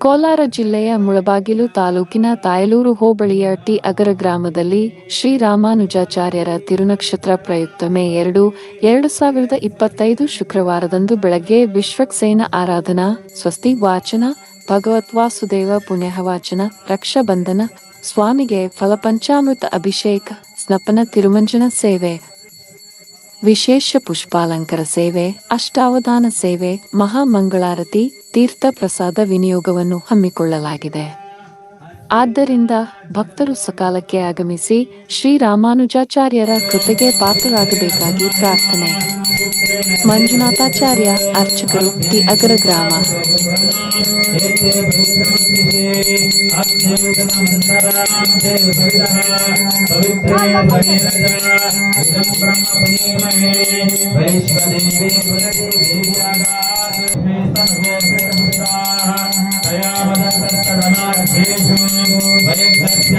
ಕೋಲಾರ ಜಿಲ್ಲೆಯ ಮುಳಬಾಗಿಲು ತಾಲೂಕಿನ ತಾಯಲೂರು ಹೋಬಳಿಯ ಟಿ ಅಗರ ಗ್ರಾಮದಲ್ಲಿ ಶ್ರೀರಾಮಾನುಜಾಚಾರ್ಯರ ತಿರುನಕ್ಷತ್ರ ಪ್ರಯುಕ್ತ ಮೇ ಎರಡು ಎರಡು ಸಾವಿರದ ಇಪ್ಪತ್ತೈದು ಶುಕ್ರವಾರದಂದು ಬೆಳಗ್ಗೆ ವಿಶ್ವಕ್ಸೇನ ಆರಾಧನಾ, ಸ್ವಸ್ತಿ ವಾಚನ, ಭಗವತ್ ವಾಸುದೇವ ಪುಣ್ಯಹವಾಚನ, ರಕ್ಷಾಬಂಧನ, ಸ್ವಾಮಿಗೆ ಫಲಪಂಚಾಮೃತ ಅಭಿಷೇಕ, ಸ್ನಪನ ತಿರುಮಂಜನ ಸೇವೆ ವಿಶೇಷ ಪುಷ್ಪಾಲಂಕಾರ ಸೇವೆ ಅಷ್ಟಾವಧಾನ ಸೇವೆ ಮಹಾಮಂಗಳಾರತಿ ತೀರ್ಥ ಪ್ರಸಾದ ವಿನಿಯೋಗವನ್ನು ಹಮ್ಮಿಕೊಳ್ಳಲಾಗಿದೆ. ಆದ್ದರಿಂದ ಭಕ್ತರು ಸಕಾಲಕ್ಕೆ ಆಗಮಿಸಿ ಶ್ರೀರಾಮಾನುಜಾಚಾರ್ಯರ ಕೃಪೆಗೆ ಪಾತ್ರರಾಗಬೇಕಾಗಿ ಪ್ರಾರ್ಥನೆ. ಮಂಜುನಾಥಾಚಾರ್ಯ ಅರ್ಚಕರು ಟಿ ಅಗರ ಗ್ರಾಮ. వైశ్వానరో రక్షణ